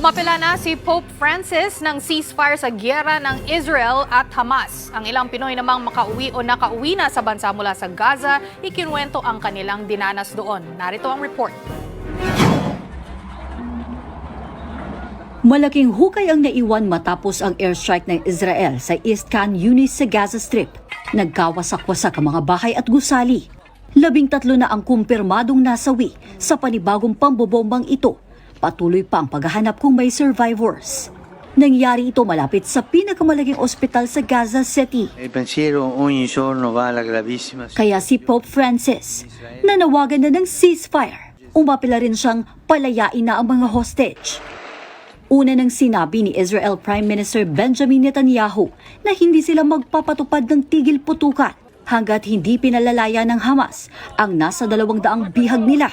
Umapela na si Pope Francis ng ceasefire sa gyera ng Israel at Hamas. Ang ilang Pinoy namang makauwi o nakauwi na sa bansa mula sa Gaza, ikinuwento ang kanilang dinanas doon. Narito ang report. Malaking hukay ang naiwan matapos ang airstrike ng Israel sa East Khan Yunis sa Gaza Strip. Nagkawasak-wasak ang mga bahay at gusali. Labing tatlo na ang kumpirmadong nasawi sa panibagong pambobombang ito. Patuloy pa ang paghahanap kung may survivors. Nangyari ito malapit sa pinakamalaking ospital sa Gaza City. Gravissima Kaya si Pope Francis, nanawagan na ng ceasefire. Umapila rin siyang palayain na ang mga hostage. Una nang sinabi ni Israel Prime Minister Benjamin Netanyahu na hindi sila magpapatupad ng tigil putukan hanggat hindi pinalalaya ng Hamas ang nasa dalawang daang bihag nila.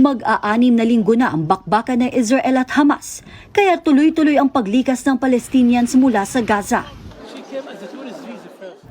Mag-aanim na linggo na ang bakbakan ng Israel at Hamas, kaya tuloy-tuloy ang paglikas ng Palestinians mula sa Gaza.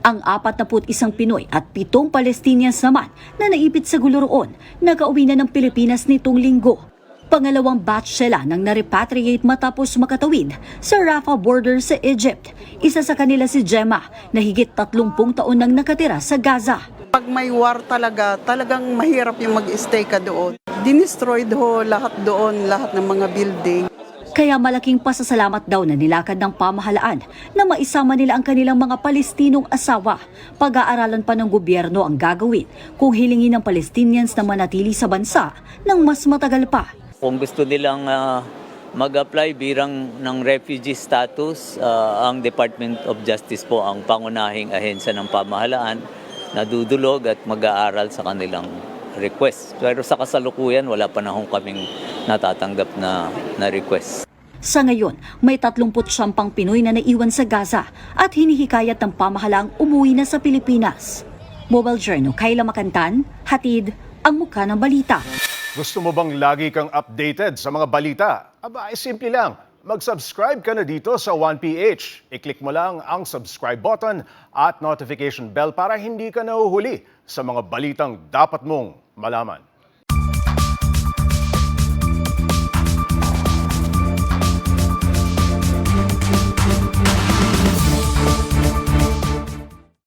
Ang 41 Pinoy at 7 Palestinians naman na naipit sa gulo roon, nakauwi na ng Pilipinas nitong linggo. Pangalawang batch sila nang na-repatriate matapos makatawid sa Rafah border sa Egypt. Isa sa kanila si Gemma na higit 30 taon nang nakatira sa Gaza. Pag may war talaga, talagang mahirap yung mag-stay ka doon. Dinestroyed ho lahat doon, lahat ng mga building. Kaya malaking pasasalamat daw na nilakad ng pamahalaan na maisama nila ang kanilang mga Palestinong asawa. Pag-aaralan pa ng gobyerno ang gagawin kung hilingin ng Palestinians na manatili sa bansa ng mas matagal pa. Kung gusto nilang ah, mag-apply birang ng refugee status, ah, ang Department of Justice po ang pangunahing ahensya ng pamahalaan na dudulog at mag-aaral sa kanilang request. Pero sa kasalukuyan, wala pa na hong kaming natatanggap na, na request. Sa ngayon, may 39 pang Pinoy na naiwan sa Gaza at hinihikayat ng pamahalaang umuwi na sa Pilipinas. Mobile Journal, Kayla Makantan, hatid ang mukha ng balita. Gusto mo bang lagi kang updated sa mga balita? Aba, ay simple lang. Mag-subscribe ka na dito sa 1PH. I-click mo lang ang subscribe button at notification bell para hindi ka nahuhuli sa mga balitang dapat mong malaman.